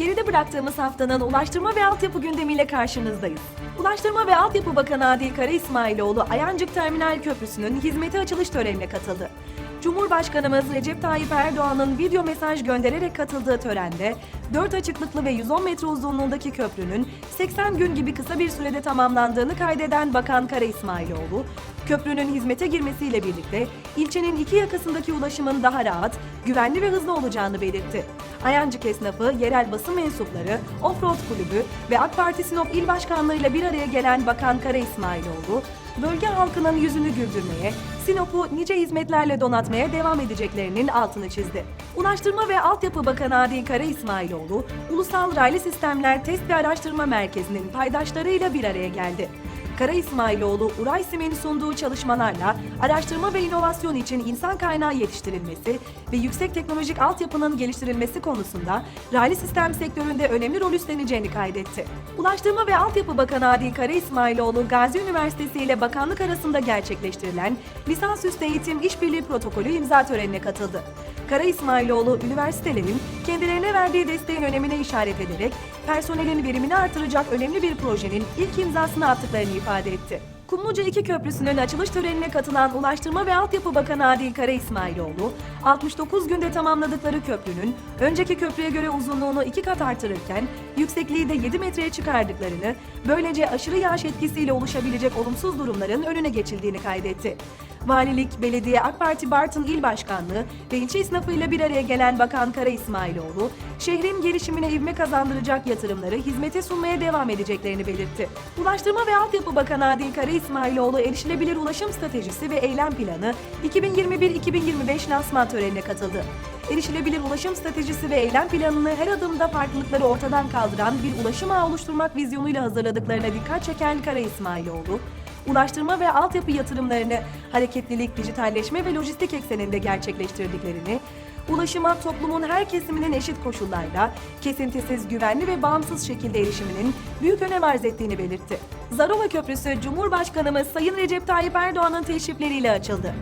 Geride bıraktığımız haftanın ulaştırma ve altyapı gündemiyle karşınızdayız. Ulaştırma ve Altyapı Bakanı Adil Kara İsmailoğlu Ayancık Terminal Köprüsü'nün hizmete açılış törenine katıldı. Cumhurbaşkanımız Recep Tayyip Erdoğan'ın video mesaj göndererek katıldığı törende 4 açıklıklı ve 110 metre uzunluğundaki köprünün 80 gün gibi kısa bir sürede tamamlandığını kaydeden Bakan Kara İsmailoğlu, köprünün hizmete girmesiyle birlikte ilçenin iki yakasındaki ulaşımın daha rahat, güvenli ve hızlı olacağını belirtti. Ayancık esnafı, yerel basın mensupları, Offroad Kulübü ve AK Parti Sinop İl Başkanlığı ile bir araya gelen Bakan Kara İsmailoğlu, bölge halkının yüzünü güldürmeye, Sinop'u nice hizmetlerle donatmaya devam edeceklerinin altını çizdi. Ulaştırma ve Altyapı Bakanı Adil Kara İsmailoğlu, Ulusal Raylı Sistemler Test ve Araştırma Merkezi'nin paydaşlarıyla bir araya geldi. Kara İsmailoğlu, Uraysim'in sunduğu çalışmalarla araştırma ve inovasyon için insan kaynağı yetiştirilmesi ve yüksek teknolojik altyapının geliştirilmesi konusunda raylı sistem sektöründe önemli rol üstleneceğini kaydetti. Ulaştırma ve Altyapı Bakanı Adil Kara İsmailoğlu, Gazi Üniversitesi ile bakanlık arasında gerçekleştirilen lisansüstü eğitim işbirliği protokolü imza törenine katıldı. Kara İsmailoğlu, üniversitelerin kendilerine verdiği desteğin önemine işaret ederek personelin verimini artıracak önemli bir projenin ilk imzasını attıklarını ifade etti. Kumluca 2 Köprüsü'nün açılış törenine katılan Ulaştırma ve Altyapı Bakanı Adil Kara İsmailoğlu, 69 günde tamamladıkları köprünün önceki köprüye göre uzunluğunu iki kat artırırken yüksekliği de 7 metreye çıkardıklarını, böylece aşırı yağış etkisiyle oluşabilecek olumsuz durumların önüne geçildiğini kaydetti. Valilik, Belediye, AK Parti Bartın İl Başkanlığı ve ilçe esnafıyla bir araya gelen Bakan Kara İsmailoğlu, şehrin gelişimine ivme kazandıracak yatırımları hizmete sunmaya devam edeceklerini belirtti. Ulaştırma ve Altyapı Bakanı Adil Kara İsmailoğlu erişilebilir ulaşım stratejisi ve eylem planı 2021-2025 lansman törenine katıldı. Erişilebilir ulaşım stratejisi ve eylem planını her adımda farklılıkları ortadan kaldıran bir ulaşım ağı oluşturmak vizyonuyla hazırladıklarına dikkat çeken Kara İsmailoğlu, ulaştırma ve altyapı yatırımlarını hareketlilik, dijitalleşme ve lojistik ekseninde gerçekleştirdiklerini, ulaşıma toplumun her kesiminin eşit koşullarda, kesintisiz, güvenli ve bağımsız şekilde erişiminin büyük önem arz ettiğini belirtti. Zarova Köprüsü Cumhurbaşkanımız Sayın Recep Tayyip Erdoğan'ın teşrifleriyle açıldı.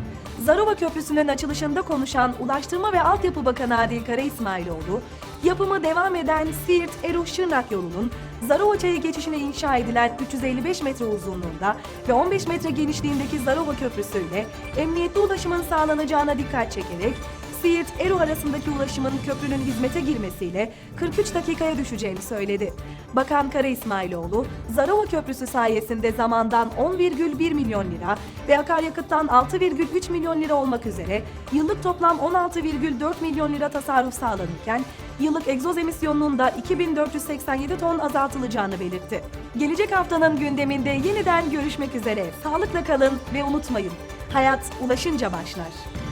Zarova Köprüsü'nün açılışında konuşan Ulaştırma ve Altyapı Bakanı Adil Kara İsmailoğlu, yapımı devam eden Siirt-Eruh-Şırnak yolunun Zarova Çayı geçişine inşa edilen 355 metre uzunluğunda ve 15 metre genişliğindeki Zarova Köprüsü ile emniyetli ulaşımın sağlanacağına dikkat çekerek Siirt Eru arasındaki ulaşımın köprünün hizmete girmesiyle 43 dakikaya düşeceğini söyledi. Bakan Kara İsmailoğlu, Zarova Köprüsü sayesinde zamandan 10,1 milyon lira ve akaryakıttan 6,3 milyon lira olmak üzere yıllık toplam 16,4 milyon lira tasarruf sağlanırken yıllık egzoz emisyonunun da 2487 ton azaltılacağını belirtti. Gelecek haftanın gündeminde yeniden görüşmek üzere. Sağlıkla kalın ve unutmayın, hayat ulaşınca başlar.